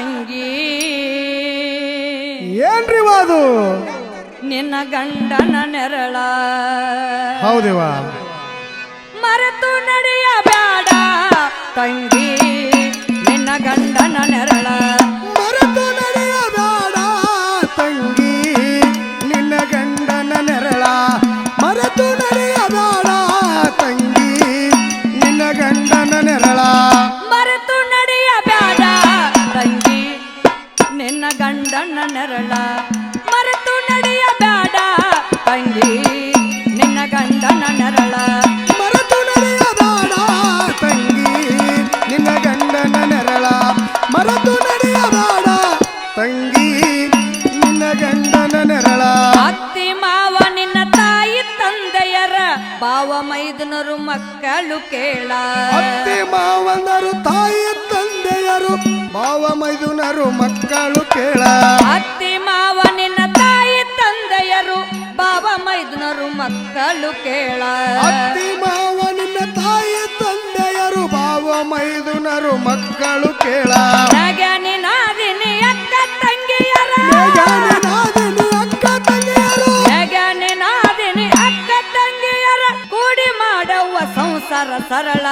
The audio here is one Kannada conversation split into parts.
ತಂಗಿ. ಏನ್ರಿ ಅದು ನಿನ್ನ ಗಂಡನ ನೆರಳ. ಹೌದಿವ ಮರೆತು ನಡೆಯ ಬ್ಯಾಡ ತಂಗಿ ನಿನ್ನ ಗಂಡನ ನೆರಳ. ಬಾವ ಮೈದನರು ಮಕ್ಕಳು ಕೇಳ. ಅತ್ತೆ ಮಾವನರು ತಾಯಿ ತಂದೆಯರು ಭಾವ ಮೈದುನರು ಮಕ್ಕಳು ಕೇಳ. ಅತ್ತೆ ಮಾವನಿನ ತಾಯಿ ತಂದೆಯರು ಬಾವ ಮೈದನರು ಮಕ್ಕಳು ಕೇಳ. ಅತ್ತಿ ಮಾವನಿನ ತಾಯಿ ತಂದೆಯರು ಬಾವ ಮೈದನರು ಮಕ್ಕಳು ಕೇಳ. ನಗನಿ ಸರಳ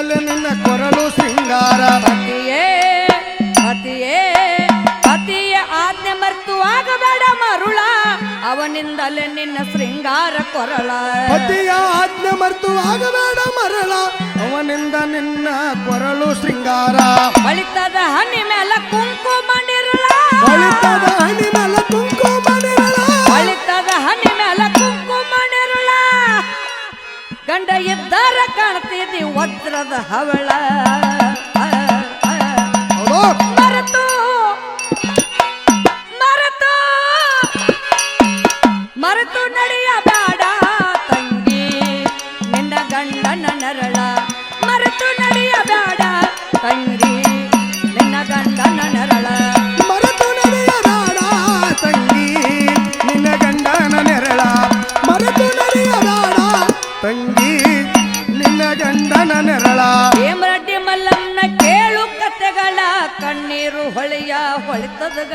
ಅವನಿಂದಲೇ ನಿನ್ನ ಕೊರಳು ಶೃಂಗಾರ. ಪತಿಯೇ ಪತಿಯೇ ಪತಿಯ ಆಜ್ಞೆ ಮರ್ತು ಆಗಬೇಡ ಮರುಳ. ಅವನಿಂದಲೇ ನಿನ್ನ ಶೃಂಗಾರ ಕೊರಳ. ಪತಿಯ ಆಜ್ಞೆ ಮರ್ತು ಆಗಬೇಡ ಮರಳ. ಅವನಿಂದ ನಿನ್ನ ಕೊರಳು ಶೃಂಗಾರ. ಬಳಿತದ ಹನಿ ಮೇಲೆ habla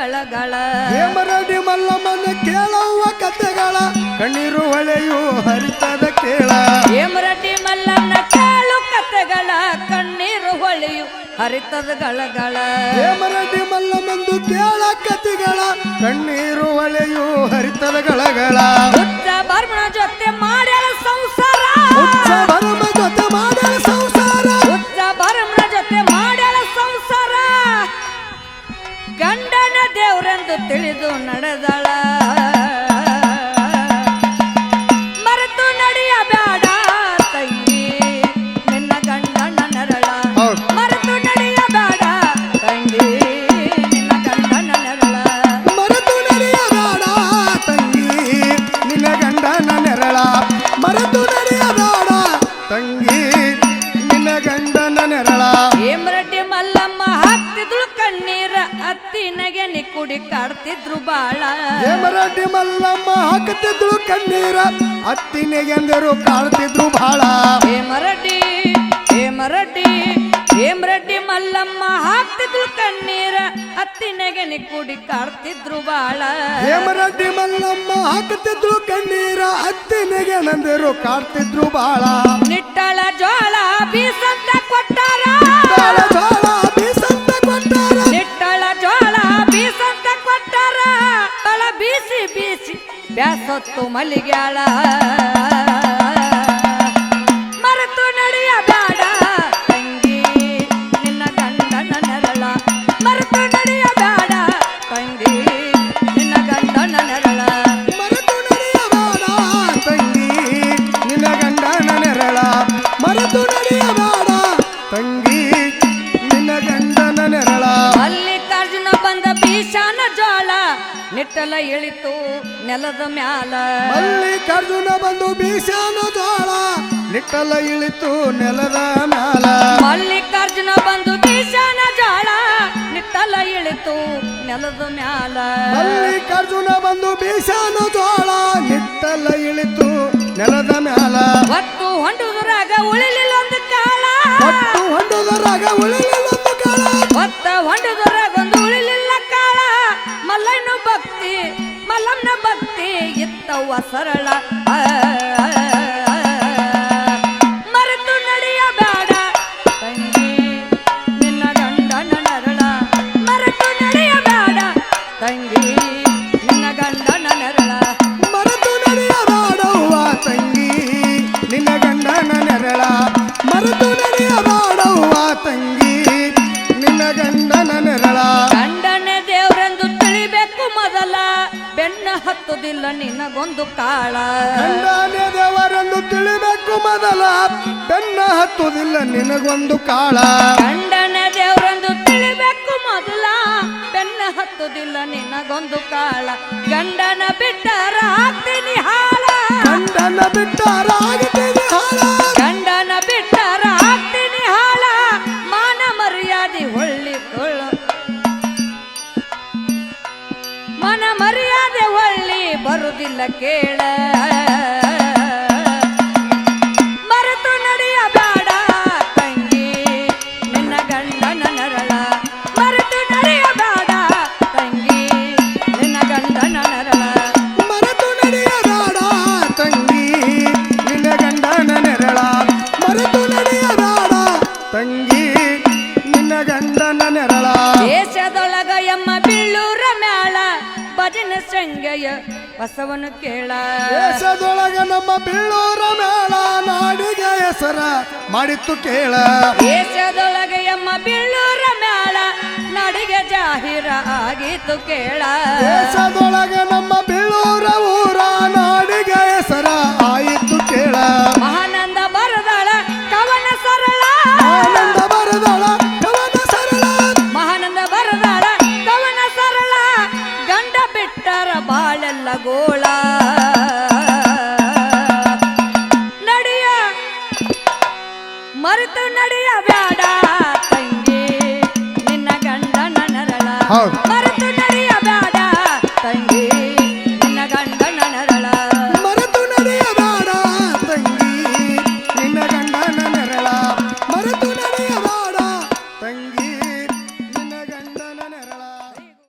ಗಳಗಳ ಹೇಮರಡಿ ಮಲ್ಲಮ್ಮನ ಕೇಳುವ ಕಥೆಗಳ ಕಣ್ಣೀರು ಹೊಳೆಯು ಹರಿತದ ಕೇಳ. ಹೇಮರಡಿ ಮಲ್ಲಮ್ಮನ ಕೇಳು ಕತೆಗಳ ಕಣ್ಣೀರು ಹೊಳೆಯು ಹರಿತದ ಗಳಗಳ. ಹೇಮರಡಿ ಮಲ್ಲಮ್ಮಂದು ಕೇಳ ಕಥೆಗಳ ಕಣ್ಣೀರು ಹೊಳೆಯು ಹರಿತದ ಗಳಗಳ. ಅತ್ತಿನಗೆ ಕುಡಿ ಕಾಡ್ತಿದ್ರು ಬಾಳ. ಹೇಮರಡ್ಡಿ ಮಲ್ಲಮ್ಮ ಹಾಕುತ್ತಿದ್ರು ಕಣ್ಣೀರ ಅತ್ತಿನೆಗೆಂದರು ಕಾಳ್ತಿದ್ರು ಹೇ ಹೇಮರಡ್ಡಿ ಹೇಮರಡ್ಡಿ ಹೇಮರಡ್ಡಿ ಮಲ್ಲಮ್ಮ ಹಾಕ್ತಿದ್ರು ಕಣ್ಣೀರ ಅತ್ತಿನಗೆ ಕುಡಿ ಕಾಡ್ತಿದ್ರು ಬಾಳ. ಹೇಮರಡ್ಡಿ ಮಲ್ಲಮ್ಮ ಹಾಕುತ್ತಿದ್ರು ಕಣ್ಣೀರ ಅತ್ತಿನಗೆ ನಂದರು ಕಾಡ್ತಿದ್ರು ಬಾಳ. ನಿಟ್ಟಳ ಜೋಳ ಬೀಸಂತ ಕೊಟ್ಟಾರ. ಜೋಳ ಬೀಸಿ ಬೀಸಿ ಬ್ಯಾಸತ್ತು ಮಲಿಗ್ಯಾಳ ನೆಲದ ಮ್ಯಾಲ. ಮಲ್ಲಿಕಾರ್ಜುನ ಬಂದು ಬೀಸಾನ ಜೋಳ ನಿಟ್ಟಲ ಇಳಿತು ನೆಲದ ಮ್ಯಾಲ. ಮಲ್ಲಿಕಾರ್ಜುನ ಬಂದು ಬೀಸಾನ ಜಾಳ ನಿಟ್ಟಲ ಇಳಿತು ನೆಲದ ಮ್ಯಾಲ. ಮಲ್ಲಿಕಾರ್ಜುನ ಬಂದು ಬೀಸಾನ ಜೋಳ ನಿಟ್ಟಲ ಇಳಿತು ನೆಲದ ಮ್ಯಾಲ. ಒತ್ತು ಹೊಂಡುದರಾಗ ಉಳಿಲಿಲ್ಲ ಒಂದು ಕಾಲ ಒಟ್ಟು ಉಳಿಲಿಲ್ಲ ಒಂದು ಕಾಲ ಒತ್ತ ಹೊಂಡುದರಾಗ ಒಂದು ಉಳಿಲಿಲ್ಲ ಕಾಲ ಮಲ್ಲಯ್ಯನ ಭಕ್ತಿ ಮಲ್ಲಮ್ಮನ ಭಕ್ತಿ ಸರಳ ಹತ್ತುದಿಲ್ಲ ನಿನಗೊಂದು ಕಾಳ. ಗಂಡನೇ ದೇವರನ್ನು ತಿಳಿಬೇಕು ಮೊದಲ. ಬೆನ್ನ ಹತ್ತುದಿಲ್ಲ ನಿನಗೊಂದು ಕಾಳ. ಗಂಡನ ದೇವರಂದು ತಿಳಿಬೇಕು ಮೊದಲ. ಬೆನ್ನ ಹತ್ತುದಿಲ್ಲ ನಿನಗೊಂದು ಕಾಳ. ಗಂಡನ ಬಿಟ್ಟರ ಹಾಕ್ತೀನಿ ಹಾಳ. ಗಂಡನ ಬಿಟ್ಟರಾಗುತ್ತದೆ ಹಾಳ. ಹೊಳ್ಳಿ ಬರುದಿಲ್ಲ ಕೇಳ. ಬಸವನು ಕೇಳ. ದೇಶದೊಳಗ ನಮ್ಮ ಬೀಳೂರ ಮೇಳ ನಾಡಿಗೆ ಹೆಸರ ಮಾಡಿತ್ತು ಕೇಳ. ದೇಶದೊಳಗ ಎಮ್ಮ ಬೀಳೂರ ಮೇಳ ನಾಡಿಗೆ ಜಾಹೀರ ಆಗಿತ್ತು ಕೇಳ. ದೇಶದೊಳಗ ನಮ್ಮ ಬೀಳೂರ ಊರ ನಾಡಿಗೆ ಹೆಸರ ಆಯಿತು ಕೇಳ. ಮಹಾನಂದ ಮರೆತು ನಡೆಯ ಬ್ಯಾಡ ತಂಗಿ